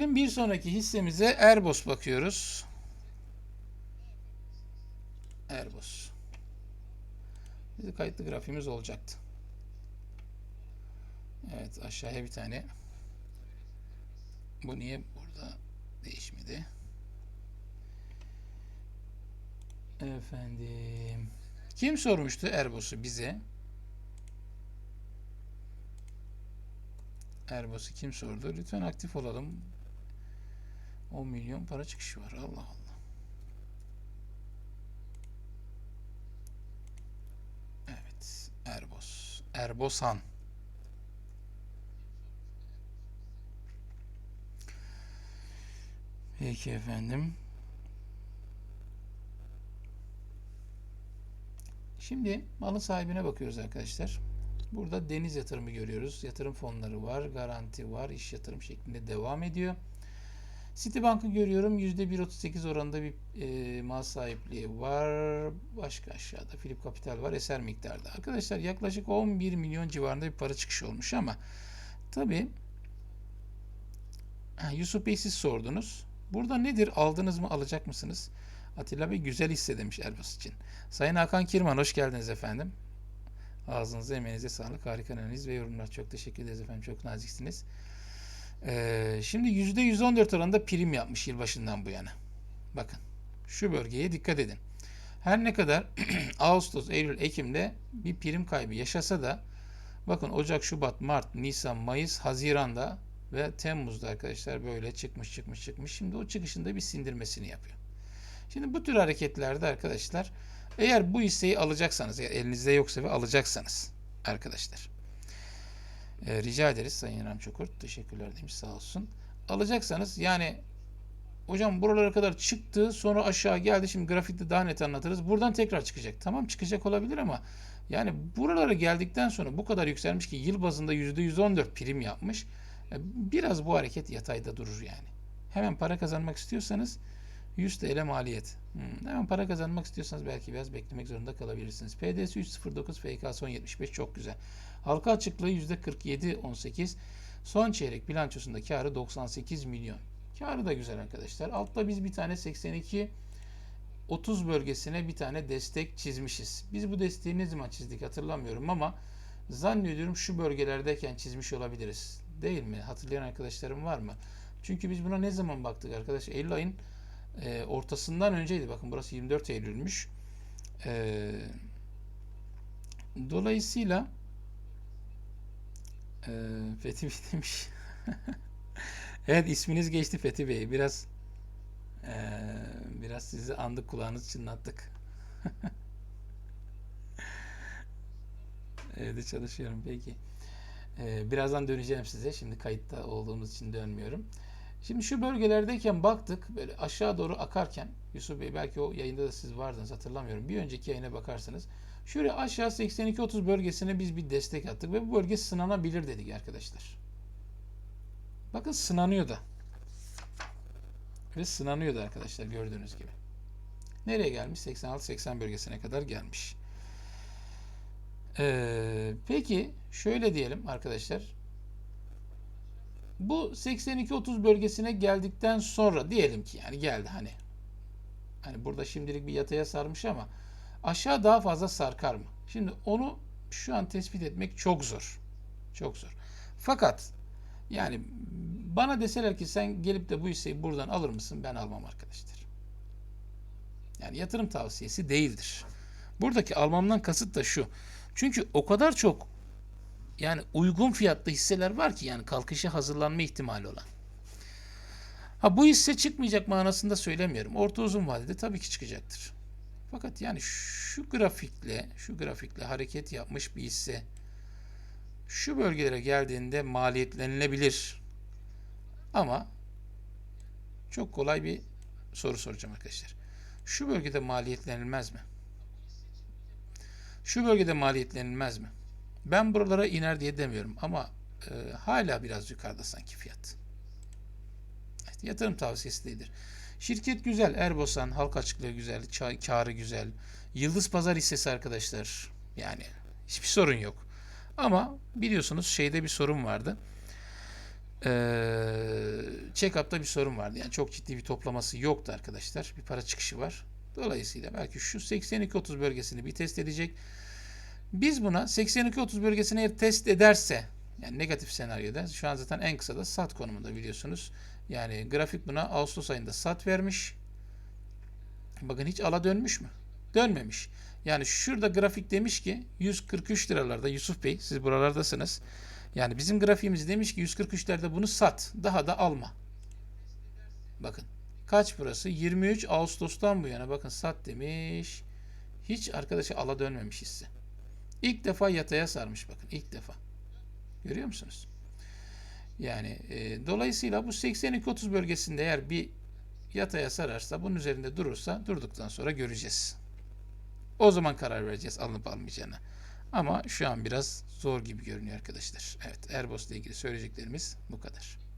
Bir sonraki hissemize Erbos bakıyoruz. Erbos. Bize kayıtlı grafiğimiz olacaktı. Evet aşağıya bir tane. Bu niye burada değişmedi? Efendim. Kim sormuştu Erbos'u bize? Erbos'u kim sordu? Lütfen aktif olalım. 10 milyon para çıkışı var. Allah Allah. Evet. Erbos. Erbosan. Peki efendim. Şimdi malın sahibine bakıyoruz arkadaşlar. Burada deniz yatırımı görüyoruz. Yatırım fonları var, garanti var, iş yatırım şeklinde devam ediyor. Citibank'ı görüyorum. %1.38 oranında bir e, mal sahipliği var. Başka aşağıda Philip Capital var. Eser miktarda. Arkadaşlar yaklaşık 11 milyon civarında bir para çıkışı olmuş ama tabi Yusuf Bey siz sordunuz. Burada nedir? Aldınız mı? Alacak mısınız? Atilla Bey güzel hissedemiş Erbas için. Sayın Hakan Kirman hoş geldiniz efendim. Ağzınıza emeğinize sağlık. Harika analiz ve yorumlar. Çok teşekkür ederiz efendim. Çok naziksiniz. Ee, şimdi %114 oranında prim yapmış yılbaşından bu yana. Bakın şu bölgeye dikkat edin. Her ne kadar Ağustos, Eylül, Ekim'de bir prim kaybı yaşasa da bakın Ocak, Şubat, Mart, Nisan, Mayıs, Haziran'da ve Temmuz'da arkadaşlar böyle çıkmış çıkmış çıkmış. Şimdi o çıkışında bir sindirmesini yapıyor. Şimdi bu tür hareketlerde arkadaşlar eğer bu hisseyi alacaksanız eğer elinizde yoksa ve alacaksanız arkadaşlar e, rica ederiz Sayın İrem Çokurt. Teşekkürler demiş sağ olsun. Alacaksanız yani hocam buralara kadar çıktı sonra aşağı geldi şimdi grafikte daha net anlatırız. Buradan tekrar çıkacak. Tamam çıkacak olabilir ama yani buralara geldikten sonra bu kadar yükselmiş ki yıl bazında %114 prim yapmış. E, Biraz bu hareket yatayda durur yani. Hemen para kazanmak istiyorsanız 100 TL maliyet. Hmm, hemen para kazanmak istiyorsanız belki biraz beklemek zorunda kalabilirsiniz. PDS 309, FK son 75 çok güzel. Halka açıklığı %47.18. Son çeyrek bilançosunda karı 98 milyon. Karı da güzel arkadaşlar. Altta biz bir tane 82 30 bölgesine bir tane destek çizmişiz. Biz bu desteği ne zaman çizdik hatırlamıyorum ama zannediyorum şu bölgelerdeyken çizmiş olabiliriz. Değil mi? Hatırlayan arkadaşlarım var mı? Çünkü biz buna ne zaman baktık arkadaş? Eylül ayın e, ortasından önceydi. Bakın burası 24 Eylül'müş. E, dolayısıyla e, Fethi Bey demiş. evet isminiz geçti Fethi Bey. Biraz e, biraz sizi andık kulağınız çınlattık. Evde çalışıyorum peki. E, birazdan döneceğim size. Şimdi kayıtta olduğumuz için dönmüyorum. Şimdi şu bölgelerdeyken baktık böyle aşağı doğru akarken Yusuf Bey belki o yayında da siz vardınız hatırlamıyorum. Bir önceki yayına bakarsanız şöyle aşağı 82-30 bölgesine biz bir destek attık ve bu bölge sınanabilir dedik arkadaşlar. Bakın sınanıyor da. Ve sınanıyor da arkadaşlar gördüğünüz gibi. Nereye gelmiş? 86-80 bölgesine kadar gelmiş. Ee, peki şöyle diyelim arkadaşlar. Bu 82-30 bölgesine geldikten sonra diyelim ki yani geldi hani. Hani burada şimdilik bir yataya sarmış ama aşağı daha fazla sarkar mı? Şimdi onu şu an tespit etmek çok zor. Çok zor. Fakat yani bana deseler ki sen gelip de bu hisseyi buradan alır mısın? Ben almam arkadaşlar. Yani yatırım tavsiyesi değildir. Buradaki almamdan kasıt da şu. Çünkü o kadar çok yani uygun fiyatlı hisseler var ki yani kalkışa hazırlanma ihtimali olan. Ha bu hisse çıkmayacak manasında söylemiyorum. Orta uzun vadede tabii ki çıkacaktır. Fakat yani şu grafikle, şu grafikle hareket yapmış bir hisse şu bölgelere geldiğinde maliyetlenilebilir. Ama çok kolay bir soru soracağım arkadaşlar. Şu bölgede maliyetlenilmez mi? Şu bölgede maliyetlenilmez mi? Ben buralara iner diye demiyorum ama e, hala biraz yukarıda sanki fiyat. Evet, yatırım tavsiyesi değildir. Şirket güzel. Erbosan halka açıklığı güzel. Karı güzel. Yıldız Pazar hissesi arkadaşlar. Yani hiçbir sorun yok. Ama biliyorsunuz şeyde bir sorun vardı. Ee, check-up'ta bir sorun vardı. Yani çok ciddi bir toplaması yoktu arkadaşlar. Bir para çıkışı var. Dolayısıyla belki şu 82-30 bölgesini bir test edecek. Biz buna 82-30 bölgesini eğer test ederse yani negatif senaryoda şu an zaten en kısa da sat konumunda biliyorsunuz. Yani grafik buna Ağustos ayında sat vermiş. Bakın hiç ala dönmüş mü? Dönmemiş. Yani şurada grafik demiş ki 143 liralarda Yusuf Bey siz buralardasınız. Yani bizim grafiğimiz demiş ki 143'lerde bunu sat. Daha da alma. Bakın. Kaç burası? 23 Ağustos'tan bu yana bakın sat demiş. Hiç arkadaşı ala dönmemiş hisse. İlk defa yataya sarmış bakın. ilk defa. Görüyor musunuz? Yani e, dolayısıyla bu 82-30 bölgesinde eğer bir yataya sararsa bunun üzerinde durursa durduktan sonra göreceğiz. O zaman karar vereceğiz alınıp almayacağına. Ama şu an biraz zor gibi görünüyor arkadaşlar. Evet ile ilgili söyleyeceklerimiz bu kadar.